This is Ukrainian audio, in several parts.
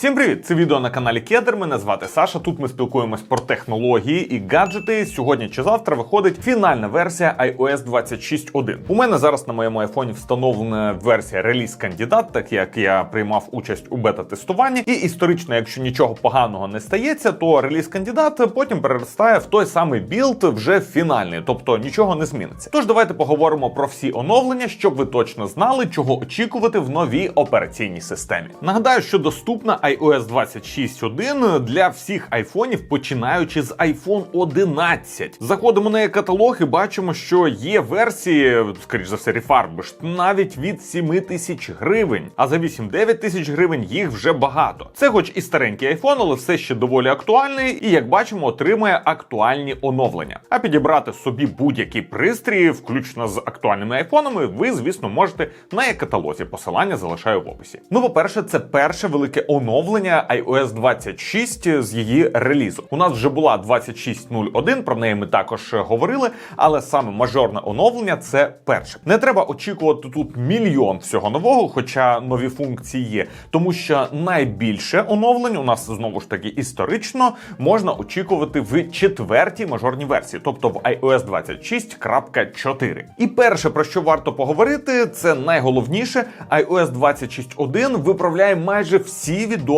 Всім привіт! Це відео на каналі Кедр. Мене звати Саша. Тут ми спілкуємось про технології і гаджети. Сьогодні чи завтра виходить фінальна версія iOS 26.1. У мене зараз на моєму айфоні встановлена версія реліз кандидат, так як я приймав участь у бета-тестуванні. І історично, якщо нічого поганого не стається, то реліз кандидат потім переростає в той самий білд вже фінальний, тобто нічого не зміниться. Тож давайте поговоримо про всі оновлення, щоб ви точно знали, чого очікувати в новій операційній системі. Нагадаю, що доступна iOS 26.1 для всіх айфонів, починаючи з iPhone 11. Заходимо на каталог і бачимо, що є версії, скоріш за все, refurbished, навіть від 7 тисяч гривень. А за 8-9 тисяч гривень їх вже багато. Це, хоч і старенький iPhone, але все ще доволі актуальний, і як бачимо, отримує актуальні оновлення. А підібрати собі будь-який пристрій, включно з актуальними айфонами, ви, звісно, можете на її каталозі. Посилання залишаю в описі. Ну, по-перше, це перше велике оновлення iOS 26 з її релізу. У нас вже була 26.01, про неї ми також говорили, але саме мажорне оновлення це перше. Не треба очікувати тут мільйон всього нового, хоча нові функції є, тому що найбільше оновлень у нас знову ж таки історично можна очікувати в четвертій мажорній версії, тобто в iOS 26.4. І перше про що варто поговорити, це найголовніше. iOS 26.1 виправляє майже всі відомі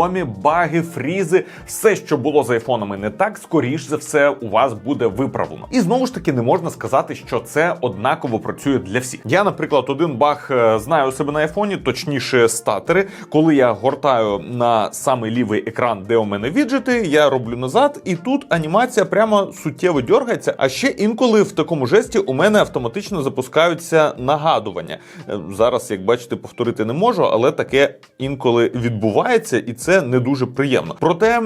баги, фрізи, все, що було з айфонами не так, скоріш за все, у вас буде виправлено. І знову ж таки не можна сказати, що це однаково працює для всіх. Я, наприклад, один баг е, знаю себе на айфоні, точніше, статери. Коли я гортаю на самий лівий екран, де у мене віджити, я роблю назад, і тут анімація прямо суттєво дергається. А ще інколи в такому жесті у мене автоматично запускаються нагадування. Е, Зараз, як бачите, повторити не можу, але таке інколи відбувається, і це не дуже приємно. Проте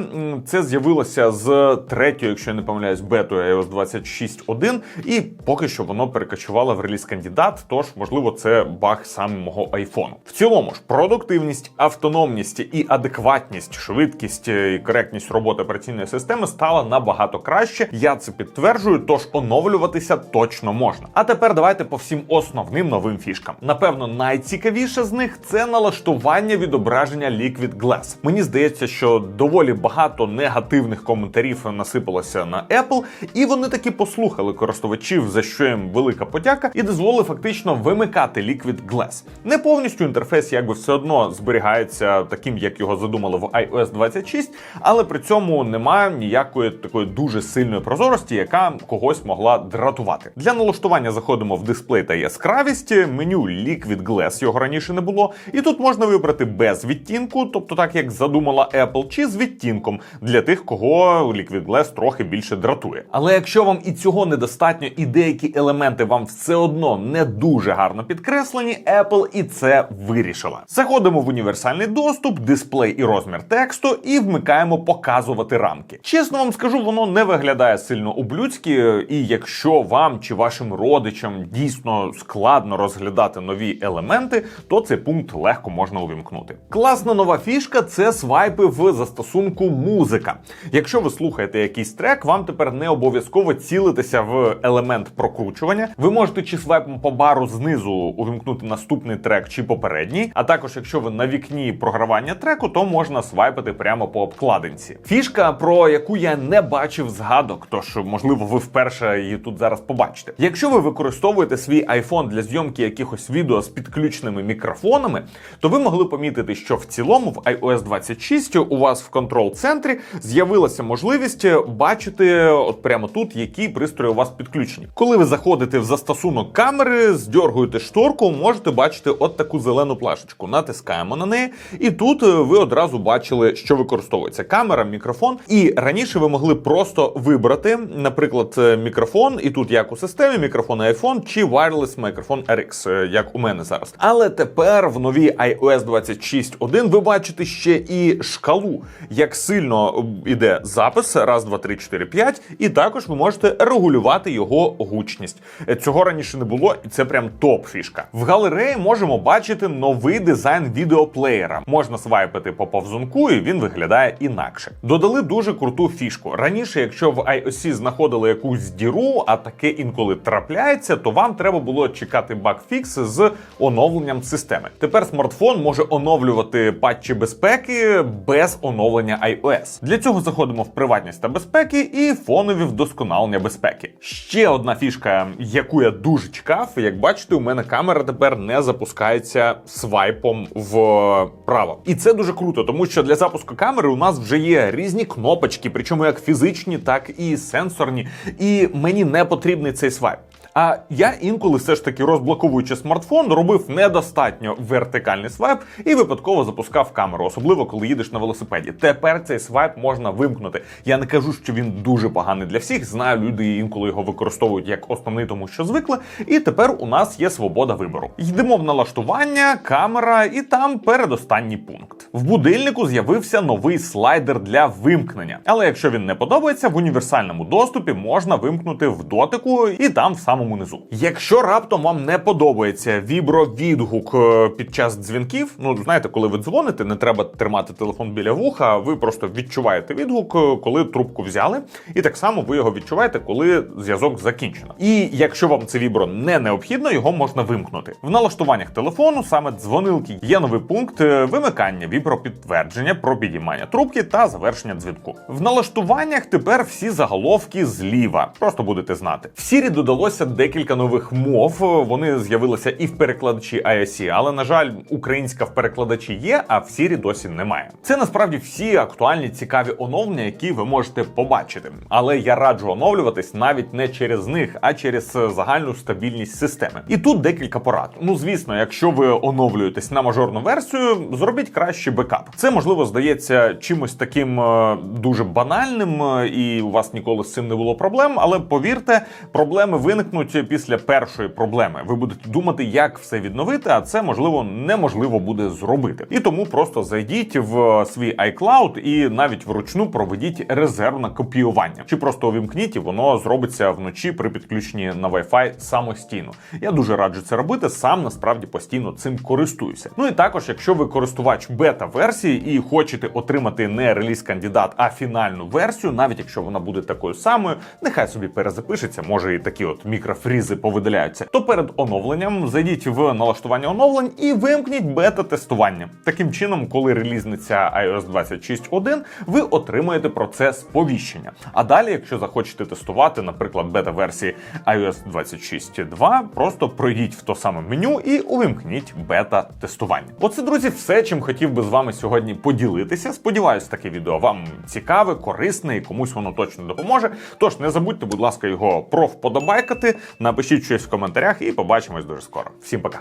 це з'явилося з третьою, якщо я не помиляюсь, бетою iOS 26.1, і поки що воно перекочувало в реліз кандидат. Тож, можливо, це баг саме мого айфону. В цілому ж продуктивність, автономність і адекватність, швидкість і коректність роботи операційної системи стала набагато краще. Я це підтверджую, тож оновлюватися точно можна. А тепер давайте по всім основним новим фішкам. Напевно, найцікавіше з них це налаштування відображення Liquid Glass. Мені здається, що доволі багато негативних коментарів насипалося на Apple, і вони таки послухали користувачів, за що їм велика подяка, і дозволили фактично вимикати Liquid Glass. Не повністю інтерфейс, якби все одно зберігається таким, як його задумали в iOS 26, але при цьому немає ніякої такої дуже сильної прозорості, яка когось могла дратувати. Для налаштування заходимо в дисплей та яскравість, меню Liquid Glass, його раніше не було, і тут можна вибрати без відтінку, тобто так як задумала Apple, чи з відтінком для тих, кого Liquid Glass трохи більше дратує. Але якщо вам і цього недостатньо, і деякі елементи вам все одно не дуже гарно підкреслені, Apple і це вирішила. Заходимо в універсальний доступ, дисплей і розмір тексту, і вмикаємо показувати рамки. Чесно вам скажу, воно не виглядає сильно ублюдськи, і якщо вам чи вашим родичам дійсно складно розглядати нові елементи, то цей пункт легко можна увімкнути. Класна нова фішка це свайпи в застосунку музика. Якщо ви слухаєте якийсь трек, вам тепер не обов'язково цілитися в елемент прокручування. Ви можете чи свайпом по бару знизу увімкнути наступний трек чи попередній. А також, якщо ви на вікні програвання треку, то можна свайпити прямо по обкладинці. Фішка, про яку я не бачив згадок, тож можливо ви вперше її тут зараз побачите. Якщо ви використовуєте свій iPhone для зйомки якихось відео з підключеними мікрофонами, то ви могли помітити, що в цілому в iOS 26 у вас в контрол-центрі з'явилася можливість бачити от прямо тут, які пристрої у вас підключені. Коли ви заходите в застосунок камери, здьоргуєте шторку, можете бачити от таку зелену плашечку. Натискаємо на неї, і тут е, ви одразу бачили, що використовується камера, мікрофон. І раніше ви могли просто вибрати, наприклад, е, мікрофон, і тут як у системі мікрофон iPhone чи wireless мікрофон RX, е, як у мене зараз. Але тепер в новій iOS 26.1 ви бачите ще і шкалу, як сильно іде запис, раз, два, три, чотири, п'ять, і також ви можете регулювати його гучність. Цього раніше не було, і це прям топ фішка. В галереї можемо бачити новий дизайн відеоплеєра. Можна свайпити по повзунку, і він виглядає інакше. Додали дуже круту фішку. Раніше, якщо в iOS знаходили якусь діру, а таке інколи трапляється, то вам треба було чекати багфікс з оновленням системи. Тепер смартфон може оновлювати патчі безпеки безпеки без оновлення iOS. Для цього заходимо в приватність та безпеки і фонові вдосконалення безпеки. Ще одна фішка, яку я дуже чекав, як бачите, у мене камера тепер не запускається свайпом вправо. І це дуже круто, тому що для запуску камери у нас вже є різні кнопочки, причому як фізичні, так і сенсорні. І мені не потрібний цей свайп. А я інколи все ж таки розблоковуючи смартфон, робив недостатньо вертикальний свайп і випадково запускав камеру, особливо коли їдеш на велосипеді. Тепер цей свайп можна вимкнути. Я не кажу, що він дуже поганий для всіх. Знаю, люди інколи його використовують як основний, тому що звикли. І тепер у нас є свобода вибору. Йдемо в налаштування, камера, і там передостанній пункт. В будильнику з'явився новий слайдер для вимкнення. Але якщо він не подобається, в універсальному доступі можна вимкнути в дотику і там в самому низу. Якщо раптом вам не подобається вібровідгук е, під час дзвінків, ну знаєте, коли ви дзвоните, не треба тримати телефон біля вуха, ви просто відчуваєте відгук, е, коли трубку взяли, і так само ви його відчуваєте, коли зв'язок закінчено. І якщо вам це вібро не необхідно, його можна вимкнути. В налаштуваннях телефону саме дзвонилки є новий пункт е, вимикання вібропідтвердження про підіймання трубки та завершення дзвінку. В налаштуваннях тепер всі заголовки зліва. Просто будете знати. В Сірі додалося декілька нових мов. Вони з'явилися і в перекладачі iOS, але на жаль, українська в перекладачі є, а в Сірі досі немає. Це насправді всі актуальні цікаві оновлення, які ви можете побачити. Але я раджу оновлюватись навіть не через них, а через загальну стабільність системи. І тут декілька порад. Ну звісно, якщо ви оновлюєтесь на мажорну версію, зробіть краще бекап. Це можливо здається чимось таким е, дуже банальним, е, і у вас ніколи з цим не було проблем. Але повірте, проблеми виникнуть після першої проблеми. Ви будете думати, як все відновити, а це можливо неможливо буде зробити. І тому просто зайдіть в свій iCloud і навіть вручну проведіть резервне копіювання, чи просто увімкніть, і воно зробиться вночі при підключенні на Wi-Fi самостійно. Я дуже раджу це робити. Сам насправді постійно цим користуюся. Ну і також, якщо ви користувач бета-версії і хочете отримати не реліз кандидат, а фінальну версію, навіть якщо вона буде такою самою, нехай собі перезапишеться, може і такі от мікрофрізи повидаляються. То перед оновленням зайдіть в налаштування оновлень і вимкніть бета-тестування. Таким чином, коли релізниться iOS 26.1, ви отримаєте про це сповіщення. А далі, якщо захочете тестувати, наприклад, бета-версії iOS 26.2, просто пройдіть в то саме меню і увімкніть бета-тестування. Оце, друзі, все, чим хотів би з вами сьогодні поділитися. Сподіваюсь, таке відео вам цікаве, корисне і комусь воно точно допоможе. Тож не забудьте, будь ласка, його провподобайкати, напишіть щось в коментарях і побачимось дуже скоро. Всім пока.